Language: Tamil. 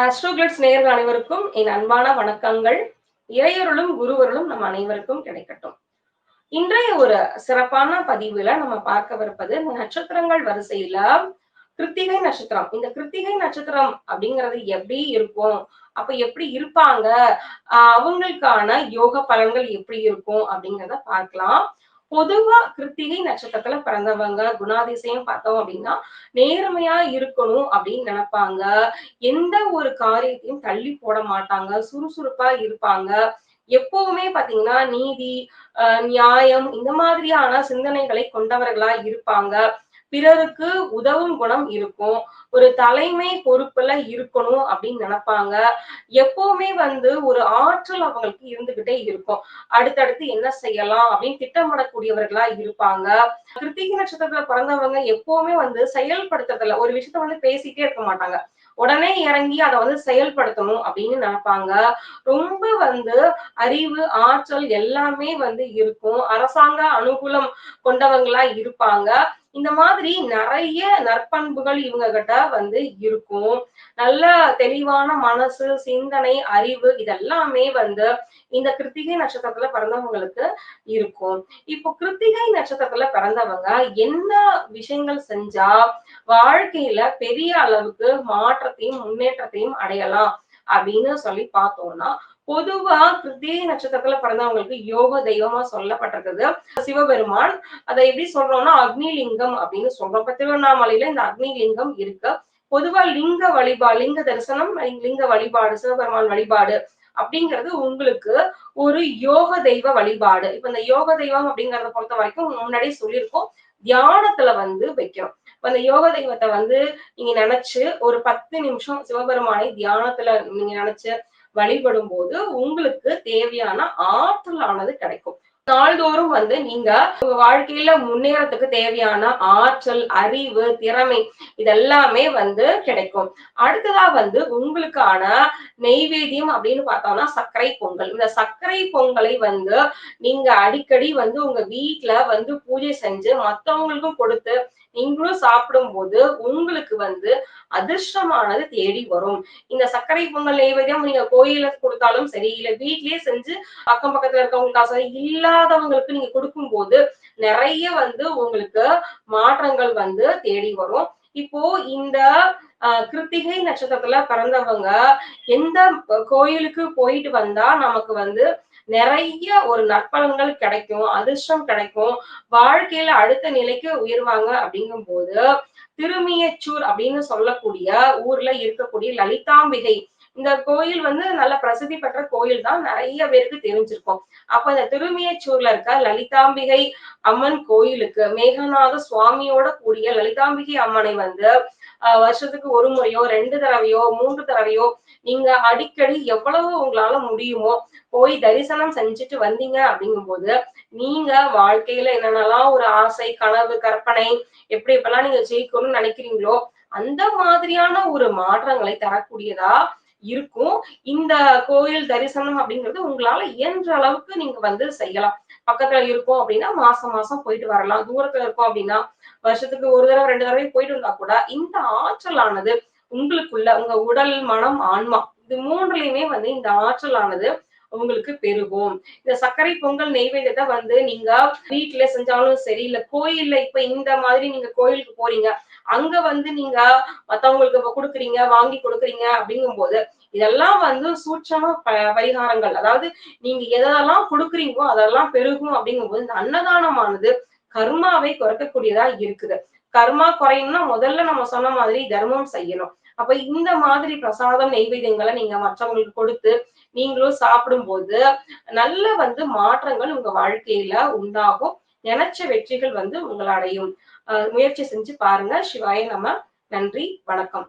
ஆஸ்ட்ரோகிளிட்ஸ் நேர்கள் அனைவருக்கும் என் அன்பான வணக்கங்கள். இறையருளும் குருவருளும் நம் அனைவருக்கும் கிடைக்கட்டும். இன்றைய ஒரு சிறப்பான பதிவுல நம்ம பார்க்கவிருப்பது இந்த நட்சத்திரங்கள் வரிசையில கிருத்திகை நட்சத்திரம். இந்த கிருத்திகை நட்சத்திரம் அப்படிங்கிறது எப்படி இருக்கும்? அப்ப எப்படி இருப்பாங்க? அவங்களுக்கான யோக பலன்கள் எப்படி இருக்கும் அப்படிங்கிறத பார்க்கலாம். பொதுவா கிருத்திகை நட்சத்திரத்துல பிறந்தவங்க குணாதிசயம் பார்த்தோம் அப்படின்னா நேர்மையா இருக்கணும் அப்படின்னு நினைப்பாங்க. எந்த ஒரு காரியத்தையும் தள்ளி போட மாட்டாங்க சுறுசுறுப்பா இருப்பாங்க. எப்பவுமே பாத்தீங்கன்னா நீதி நியாயம் இந்த மாதிரியான சிந்தனைகளை கொண்டவர்களா இருப்பாங்க. பிறருக்கு உதவும் குணம் இருக்கும். ஒரு தலைமை பொறுப்புல இருக்கணும் அப்படின்னு நினைப்பாங்க. எப்பவுமே வந்து ஒரு ஆற்றல் அவங்களுக்கு இருந்துகிட்டே இருக்கும். அடுத்தடுத்து என்ன செய்யலாம் அப்படின்னு திட்டமிடக்கூடியவர்களா இருப்பாங்க. கிருத்திகை நட்சத்திரத்துல பிறந்தவங்க எப்பவுமே வந்து செயல்படுத்துறதுல ஒரு விஷயத்த வந்து பேசிட்டே இருக்க மாட்டாங்க. உடனே இறங்கி அதை வந்து செயல்படுத்தணும் அப்படின்னு நினைப்பாங்க. ரொம்ப வந்து அறிவு ஆற்றல் எல்லாமே வந்து இருக்கும். அரசாங்க அனுகூலம் கொண்டவங்களா இருப்பாங்க. இந்த மாதிரி நிறைய நற்பண்புகள் இவங்க கிட்ட வந்து இருக்கும். நல்ல தெளிவான மனசு சிந்தனை அறிவு இதெல்லாமே வந்து இந்த கிருத்திகை நட்சத்திரத்துல பிறந்தவங்களுக்கு இருக்கும். இப்போ கிருத்திகை நட்சத்திரத்துல பிறந்தவங்க என்ன விஷயங்கள் செஞ்சா வாழ்க்கையில பெரிய அளவுக்கு மாற்றத்தையும் முன்னேற்றத்தையும் அடையலாம் அப்படின்னு சொல்லி பார்த்தோம்னா பொதுவா கிருத்திகை நட்சத்திரத்துல பிறந்தவங்களுக்கு யோக தெய்வமா சொல்லப்பட்டிருக்குது. சிவபெருமான் அதை எப்படி சொல்றோம்னா அக்னி லிங்கம் அப்படின்னு சொல்றோம். இப்ப திருவண்ணாமலையில இந்த அக்னி லிங்கம் இருக்கு. பொதுவா லிங்க வழிபாடு லிங்க தரிசனம் லிங்க வழிபாடு சிவபெருமான் வழிபாடு அப்படிங்கிறது உங்களுக்கு ஒரு யோக தெய்வ வழிபாடு. இப்ப இந்த யோக தெய்வம் அப்படிங்கறத பொறுத்த வரைக்கும் முன்னாடியே சொல்லியிருக்கோம். தியானத்துல வந்து வைக்கிறோம். அந்த யோக தெய்வத்தை வந்து நீங்க நினைச்சு ஒரு பத்து நிமிஷம் சிவபெருமானை தியானத்துல நீங்க நினைச்சு வழிபடும் போது உங்களுக்கு தேவையான ஆற்றலானது கிடைக்கும். நாள்தோறும் வந்து நீங்க உங்க வாழ்க்கையில முன்னேறத்துக்கு தேவையான ஆற்றல் அறிவு திறமை இதெல்லாமே வந்து கிடைக்கும். அடுத்ததா வந்து உங்களுக்கான நெய்வேத்தியம் அப்படின்னு பார்த்தோம்னா சர்க்கரை பொங்கல். இந்த சர்க்கரை பொங்கலை வந்து நீங்க அடிக்கடி வந்து உங்க வீட்டுல வந்து பூஜை செஞ்சு மத்தவங்களுக்கும் கொடுத்து நீங்களும் சாப்பிடும் போது உங்களுக்கு வந்து அதிர்ஷ்டமானது தேடி வரும். இந்த சர்க்கரை பொங்கல் நெய்வேத்தியம் நீங்க கோயில கொடுத்தாலும் சரி இல்ல வீட்லயே செஞ்சு அக்கம் பக்கத்துல இருக்கவங்களுக்காக இல்லாதவங்களுக்கு நீங்க கொடுக்கும் போது நிறைய வந்து உங்களுக்கு மாற்றங்கள் வந்து தேடி வரும். இப்போ இந்த கிருத்திகை நட்சத்திரத்துல பிறந்தவங்க எந்த கோயிலுக்கு போயிட்டு வந்தா நமக்கு வந்து நிறைய ஒரு நற்பலன்கள் கிடைக்கும் அதிர்ஷ்டம் கிடைக்கும். வாழ்க்கையில அடுத்த நிலைக்கு உயர்வாங்க அப்படிங்கும் போது திருமியச்சூர் அப்படின்னு சொல்லக்கூடிய ஊர்ல இருக்கக்கூடிய லலிதாம்பிகை இந்த கோயில் வந்து நல்ல பிரசித்தி பெற்ற கோயில் தான் நிறைய பேருக்கு தெரிஞ்சிருக்கும். அப்ப இந்த திருமியச்சூர்ல இருக்க லலிதாம்பிகை அம்மன் கோயிலுக்கு மேகநாத சுவாமியோட கூடிய லலிதாம்பிகை அம்மனை வந்து வருஷத்துக்கு ஒரு முறையோ ரெண்டு தடவையோ மூன்று தடவையோ நீங்க அடிக்கடி எவ்வளவு உங்களால முடியுமோ போய் தரிசனம் செஞ்சுட்டு வந்தீங்க அப்படிங்கும்போது நீங்க வாழ்க்கையில என்னென்னலாம் ஒரு ஆசை கனவு கற்பனை எப்படி எப்பெல்லாம் நீங்க ஜெயிக்கணும்னு நினைக்கிறீங்களோ அந்த மாதிரியான ஒரு மாற்றங்களை தரக்கூடியதா இருக்கும். இந்த கோயில் தரிசனம் அப்படிங்கிறது உங்களால இயன்ற அளவுக்கு நீங்க வந்து செய்யலாம். பக்கத்துல இருக்கும் அப்படின்னா மாசம் மாசம் போயிட்டு வரலாம். தூரத்துல இருக்கும் அப்படின்னா வருஷத்துக்கு ஒரு தடவை ரெண்டு தடவை போயிட்டு வந்தா கூட இந்த ஆற்றலானது உங்களுக்குள்ள உங்க உடல் மனம் ஆன்மா இது மூன்றுலயுமே வந்து இந்த ஆற்றலானது உங்களுக்கு பெருகும். இந்த சர்க்கரை பொங்கல் நெய்வேத்தியத்தை வந்து நீங்க வீட்டுல செஞ்சாலும் சரி இல்ல கோயில்ல இப்ப இந்த மாதிரி நீங்க கோயிலுக்கு போறீங்க அங்க வந்து நீங்க மத்தவங்களுக்கு இப்ப கொடுக்குறீங்க வாங்கி கொடுக்குறீங்க அப்படிங்கும் போது இதெல்லாம் வந்து சூட்சம பரிகாரங்கள். அதாவது நீங்க எதெல்லாம் கொடுக்குறீங்களோ அதெல்லாம் பெருகும் அப்படிங்கும் போது இந்த அன்னதானமானது கர்மாவை குறைக்கக்கூடியதா இருக்குது. கர்மா குறையணும்னா முதல்ல நம்ம சொன்ன மாதிரி தர்மம் செய்யணும். அப்ப இந்த மாதிரி பிரசாதம் நெய்வேத்தியங்களை நீங்க மற்றவங்களுக்கு கொடுத்து நீங்களும் சாப்பிடும் போது நல்ல வந்து மாற்றங்கள் உங்க வாழ்க்கையில உண்டாகும். நினைச்ச வெற்றிகள் வந்து உங்களை அடையும். முயற்சி செஞ்சு பாருங்க. சிவாய நம்ம நன்றி. வணக்கம்.